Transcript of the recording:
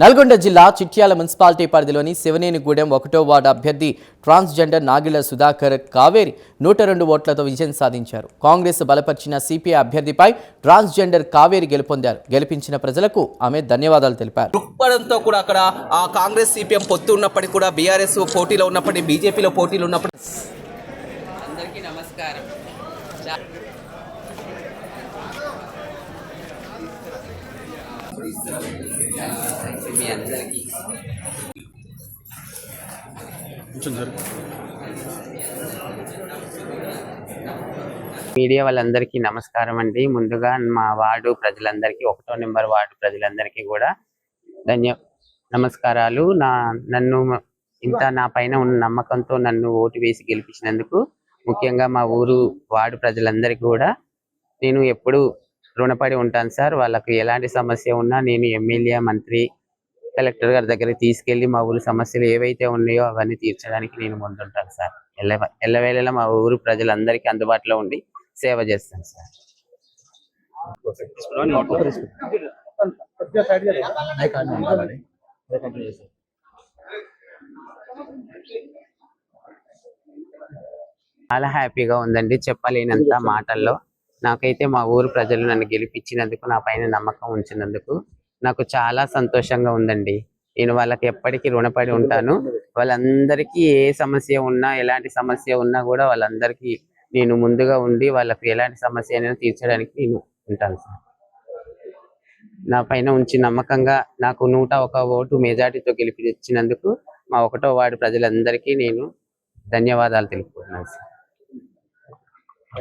నల్గొండ జిల్లా చిట్యాల మున్సిపాలిటీ పరిధిలోని శివనేనిగూడెం ఒకటో వార్డు అభ్యర్థి ట్రాన్స్జెండర్ నాగిల సుధాకర్ కావేరి నూట రెండు ఓట్లతో విజయం సాధించారు. కాంగ్రెస్ బలపరిచిన సిపిఐ అభ్యర్థిపై ట్రాన్స్జెండర్ కావేరి గెలుపొందారు. గెలిపించిన ప్రజలకు ఆమె ధన్యవాదాలు తెలిపారు. దృక్పథంతో కూడా అక్కడ ఆ కాంగ్రెస్ సిపిఎం పొత్తు ఉన్నప్పటికీ కూడా బీఆర్ఎస్ పోటీలో ఉన్నప్పటికీ బీజేపీలో పోటీలో ఉన్నప్పటికీ అందరికీ నమస్కారం. మీ అందరికీ మీడియా వాళ్ళందరికీ నమస్కారం అండి. ముందుగా మా వార్డు ప్రజలందరికీ ఒకటో నెంబర్ వార్డు ప్రజలందరికీ కూడా ధన్య నమస్కారాలు. నా నన్ను ఇంత నా పైన ఉన్న నమ్మకంతో నన్ను ఓటు వేసి గెలిపించినందుకు ముఖ్యంగా మా ఊరు వార్డు ప్రజలందరికీ కూడా నేను ఎప్పుడు రుణపడి ఉంటాను సార్. వాళ్ళకు ఎలాంటి సమస్య ఉన్నా నేను ఎమ్మెల్యే మంత్రి కలెక్టర్ గారి దగ్గరికి తీసుకెళ్ళి మా ఊరు సమస్యలు ఏవైతే ఉన్నాయో అవన్నీ తీర్చడానికి నేను ముందుంటాను సార్. ఎల్ల ఎల్లవేళలా మా ఊరు ప్రజలందరికీ అందుబాటులో ఉండి సేవ చేస్తాను సార్. చాలా హ్యాపీగా ఉందండి చెప్పలేనంత మాటల్లో. నాకైతే మా ఊరు ప్రజలు నన్ను గెలిపించినందుకు నా పైన నమ్మకం ఉంచినందుకు నాకు చాలా సంతోషంగా ఉందండి. నేను వాళ్ళకి ఎప్పటికీ రుణపడి ఉంటాను. వాళ్ళందరికీ ఏ సమస్య ఉన్నా ఎలాంటి సమస్య ఉన్నా కూడా వాళ్ళందరికీ నేను ముందుగా ఉండి వాళ్ళకి ఎలాంటి సమస్య అయినా తీర్చడానికి నేను ఉంటాను సార్. నా పైన ఉంచి నమ్మకంగా నాకు నూట ఒక ఓటు మెజార్టీతో గెలిపించినందుకు మా ఒకటో వార్డు ప్రజలందరికీ నేను ధన్యవాదాలు తెలుపుకుంటున్నాను సార్.